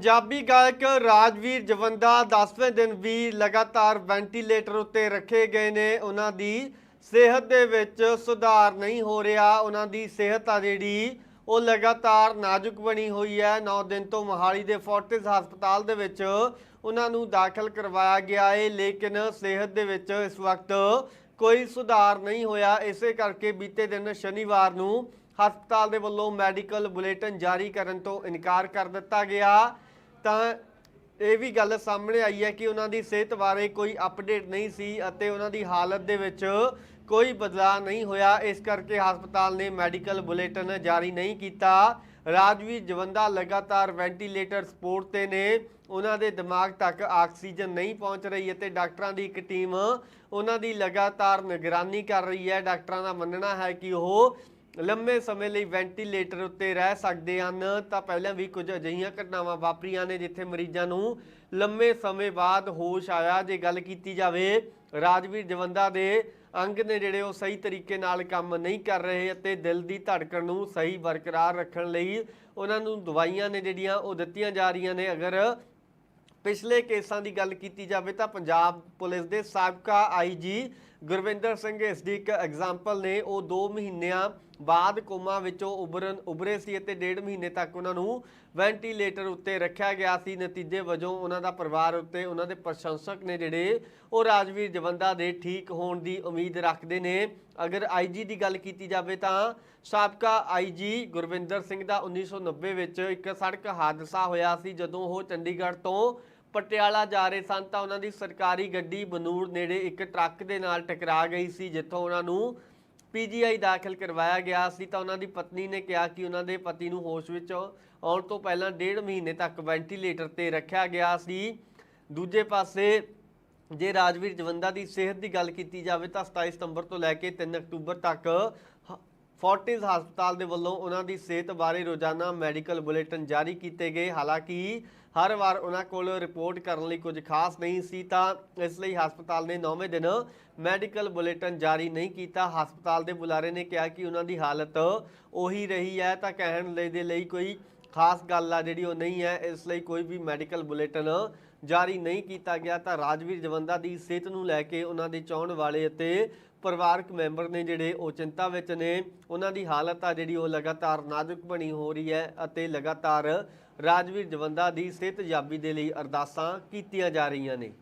ਪੰਜਾਬੀ ਗਾਇਕ ਰਾਜਵੀਰ ਜਵੰਦਾ 10ਵੇਂ ਦਿਨ ਵੀ ਲਗਾਤਾਰ ਵੈਂਟੀਲੇਟਰ ਉੱਤੇ ਰੱਖੇ ਗਏ ਨੇ। ਉਹਨਾਂ ਦੀ ਸਿਹਤ ਦੇ ਵਿੱਚ ਸੁਧਾਰ ਨਹੀਂ ਹੋ ਰਿਹਾ। ਉਹਨਾਂ ਦੀ ਸਿਹਤ ਆ ਜਿਹੜੀ, ਉਹ ਲਗਾਤਾਰ ਨਾਜ਼ੁਕ ਬਣੀ ਹੋਈ ਹੈ। 9 ਦਿਨ ਤੋਂ ਮੋਹਾਲੀ ਦੇ ਫੋਰਟਿਸ ਹਸਪਤਾਲ ਦੇ ਵਿੱਚ ਉਹਨਾਂ ਨੂੰ ਦਾਖਲ ਕਰਵਾਇਆ ਗਿਆ ਹੈ ਲੇਕਿਨ ਸਿਹਤ ਦੇ ਵਿੱਚ ਇਸ ਵਕਤ ਕੋਈ ਸੁਧਾਰ ਨਹੀਂ ਹੋਇਆ। ਇਸੇ ਕਰਕੇ ਬੀਤੇ ਦਿਨ ਸ਼ਨੀਵਾਰ ਨੂੰ ਹਸਪਤਾਲ ਦੇ ਵੱਲੋਂ ਮੈਡੀਕਲ ਬੁਲੇਟਿਨ ਜਾਰੀ ਕਰਨ ਤੋਂ ਇਨਕਾਰ ਕਰ ਦਿੱਤਾ ਗਿਆ। ਤਾਂ ਇਹ ਵੀ ਗੱਲ ਸਾਹਮਣੇ ਆਈ ਹੈ ਕਿ ਉਹਨਾਂ ਦੀ ਸਿਹਤ ਬਾਰੇ ਕੋਈ ਅਪਡੇਟ ਨਹੀਂ ਸੀ ਅਤੇ ਉਹਨਾਂ ਦੀ ਹਾਲਤ ਦੇ ਵਿੱਚ ਕੋਈ ਬਦਲਾਅ ਨਹੀਂ ਹੋਇਆ। ਇਸ ਕਰਕੇ ਹਸਪਤਾਲ ਨੇ ਮੈਡੀਕਲ ਬੁਲੇਟਿਨ ਜਾਰੀ ਨਹੀਂ ਕੀਤਾ। ਰਾਜਵੀਰ ਜਵੰਦਾ ਲਗਾਤਾਰ ਵੈਂਟੀਲੇਟਰ ਸਪੋਰਟ ਤੇ ਨੇ। ਉਹਨਾਂ ਦੇ ਦਿਮਾਗ ਤੱਕ ਆਕਸੀਜਨ ਨਹੀਂ ਪਹੁੰਚ ਰਹੀ ਅਤੇ ਡਾਕਟਰਾਂ ਦੀ ਇੱਕ ਟੀਮ ਉਹਨਾਂ ਦੀ ਲਗਾਤਾਰ ਨਿਗਰਾਨੀ ਕਰ ਰਹੀ ਹੈ। ਡਾਕਟਰਾਂ ਦਾ ਮੰਨਣਾ ਹੈ ਕਿ ਉਹ ਲੰਮੇ ਸਮੇਂ ਲਈ ਵੈਂਟੀਲੇਟਰ ਉੱਤੇ ਰਹਿ ਸਕਦੇ ਹਨ। ਤਾਂ ਪਹਿਲਾਂ ਵੀ ਕੁਝ ਅਜਿਹੀਆਂ ਘਟਨਾਵਾਂ ਵਾਪਰੀਆਂ ਨੇ ਜਿੱਥੇ ਮਰੀਜ਼ਾਂ ਨੂੰ ਲੰਮੇ ਸਮੇਂ ਬਾਅਦ ਹੋਸ਼ ਆਇਆ। ਜੇ ਗੱਲ ਕੀਤੀ ਜਾਵੇ, ਰਾਜਵੀਰ ਜਵੰਦਾ ਦੇ ਅੰਗ ਨੇ ਜਿਹੜੇ ਉਹ ਸਹੀ ਤਰੀਕੇ ਨਾਲ ਕੰਮ ਨਹੀਂ ਕਰ ਰਹੇ ਅਤੇ ਦਿਲ ਦੀ ਧੜਕਣ ਨੂੰ ਸਹੀ ਬਰਕਰਾਰ ਰੱਖਣ ਲਈ ਉਹਨਾਂ ਨੂੰ ਦਵਾਈਆਂ ਨੇ ਜਿਹੜੀਆਂ ਉਹ ਦਿੱਤੀਆਂ ਜਾ ਰਹੀਆਂ ਨੇ। ਅਗਰ ਪਿਛਲੇ ਕੇਸਾਂ ਦੀ ਗੱਲ ਕੀਤੀ ਜਾਵੇ ਤਾਂ ਪੰਜਾਬ ਪੁਲਿਸ ਦੇ ਸਾਬਕਾ ਆਈਜੀ ਗੁਰਵਿੰਦਰ ਸਿੰਘ ਇਸ ਦੀ ਇੱਕ ਐਗਜ਼ਾਮਪਲ ਨੇ। ਉਹ 2 ਮਹੀਨਿਆਂ ਬਾਅਦ ਕੋਮਾ ਵਿੱਚੋਂ ਉਭਰਨ, ਉਭਰੇ ਸੀ ਅਤੇ ਡੇਢ ਮਹੀਨੇ ਤੱਕ ਉਹਨਾਂ ਨੂੰ ਵੈਂਟੀਲੇਟਰ ਉੱਤੇ ਰੱਖਿਆ ਗਿਆ ਸੀ। ਨਤੀਜੇ ਵਜੋਂ ਉਹਨਾਂ ਦਾ ਪਰਿਵਾਰ ਉੱਤੇ ਉਹਨਾਂ ਦੇ ਪ੍ਰਸ਼ੰਸਕ ਨੇ ਜਿਹੜੇ, ਉਹ ਰਾਜਵੀਰ ਜਵੰਦਾ ਦੇ ਠੀਕ ਹੋਣ ਦੀ ਉਮੀਦ ਰੱਖਦੇ ਨੇ। ਅਗਰ ਆਈਜੀ ਦੀ ਗੱਲ ਕੀਤੀ ਜਾਵੇ ਤਾਂ ਸਾਬਕਾ ਆਈਜੀ ਗੁਰਵਿੰਦਰ ਸਿੰਘ ਦਾ 1990 ਵਿੱਚ ਇੱਕ ਸੜਕ ਹਾਦਸਾ ਹੋਇਆ ਸੀ, ਜਦੋਂ ਉਹ ਚੰਡੀਗੜ੍ਹ ਤੋਂ ਪਟਿਆਲਾ ਜਾ ਰਹੇ ਸਨ ਤਾਂ ਉਹਨਾਂ ਦੀ ਸਰਕਾਰੀ ਗੱਡੀ ਬਨੂੜ ਨੇੜੇ ਇੱਕ ਟਰੱਕ ਦੇ ਨਾਲ ਟਕਰਾ ਗਈ ਸੀ, ਜਿੱਥੋਂ ਉਹਨਾਂ ਨੂੰ ਪੀਜੀਆਈ ਦਾਖਲ ਕਰਵਾਇਆ ਗਿਆ ਸੀ। ਤਾਂ ਉਹਨਾਂ ਦੀ ਪਤਨੀ ਨੇ ਕਿਹਾ ਕਿ ਉਹਨਾਂ ਦੇ ਪਤੀ ਨੂੰ ਹੋਸ਼ ਵਿੱਚ ਆਉਣ ਤੋਂ ਪਹਿਲਾਂ ਡੇਢ ਮਹੀਨੇ ਤੱਕ ਵੈਂਟੀਲੇਟਰ ਤੇ ਰੱਖਿਆ ਗਿਆ ਸੀ। ਦੂਜੇ ਪਾਸੇ ਜੇ ਰਾਜਵੀਰ ਜਵੰਦਾ ਦੀ ਸਿਹਤ ਦੀ ਗੱਲ ਕੀਤੀ ਜਾਵੇ ਤਾਂ 27 ਸਤੰਬਰ ਤੋਂ ਲੈ ਕੇ 3 ਅਕਤੂਬਰ ਤੱਕ ਹ- ਫੋਰਟਿਸ ਹਸਪਤਾਲ ਦੇ ਵੱਲੋਂ ਉਹਨਾਂ ਦੀ ਸਿਹਤ ਬਾਰੇ ਰੋਜ਼ਾਨਾ ਮੈਡੀਕਲ ਬੁਲੇਟਿਨ ਜਾਰੀ ਕੀਤੇ ਗਏ। ਹਾਲਾਂਕਿ ਹਰ ਵਾਰ ਉਹਨਾਂ ਕੋਲ ਰਿਪੋਰਟ ਕਰਨ ਲਈ ਕੁਝ ਖਾਸ ਨਹੀਂ ਸੀ ਤਾਂ ਇਸ ਲਈ ਹਸਪਤਾਲ ਨੇ 9ਵੇਂ ਦਿਨ ਮੈਡੀਕਲ ਬੁਲੇਟਿਨ ਜਾਰੀ ਨਹੀਂ ਕੀਤਾ। ਹਸਪਤਾਲ ਦੇ ਬੁਲਾਰੇ ਨੇ ਕਿਹਾ ਕਿ ਉਹਨਾਂ ਦੀ ਹਾਲਤ ਉਹੀ ਰਹੀ ਹੈ ਤਾਂ ਕਹਿਣ ਦੇ ਲਈ ਕੋਈ ਖਾਸ ਗੱਲ ਆ ਜਿਹੜੀ ਉਹ ਨਹੀਂ ਹੈ। ਇਸ ਲਈ ਕੋਈ ਵੀ ਮੈਡੀਕਲ ਬੁਲੇਟਿਨ ਜਾਰੀ ਨਹੀਂ ਕੀਤਾ ਗਿਆ ਤਾਂ ਰਾਜਵੀਰ ਜਵੰਦਾ ਦੀ ਸਿਹਤ ਨੂੰ ਲੈ ਕੇ ਉਹਨਾਂ ਦੇ ਚਾਹਣ ਵਾਲੇ ਅਤੇ ਪਰਿਵਾਰਕ ਮੈਂਬਰ ਨੇ ਜਿਹੜੇ ਉਹ ਚਿੰਤਾ ਵਿੱਚ ਨੇ, ਉਹਨਾਂ ਦੀ ਹਾਲਤ ਆ ਜਿਹੜੀ ਉਹ ਲਗਾਤਾਰ ਨਾਜ਼ੁਕ ਬਣੀ ਹੋ ਰਹੀ ਹੈ ਅਤੇ ਲਗਾਤਾਰ ਰਾਜਵੀਰ ਜਵੰਦਾ ਦੀ ਸਿਹਤ ਜਾਬੀ ਦੇ ਲਈ ਅਰਦਾਸਾਂ ਕੀਤੀਆਂ ਜਾ ਰਹੀਆਂ ਨੇ।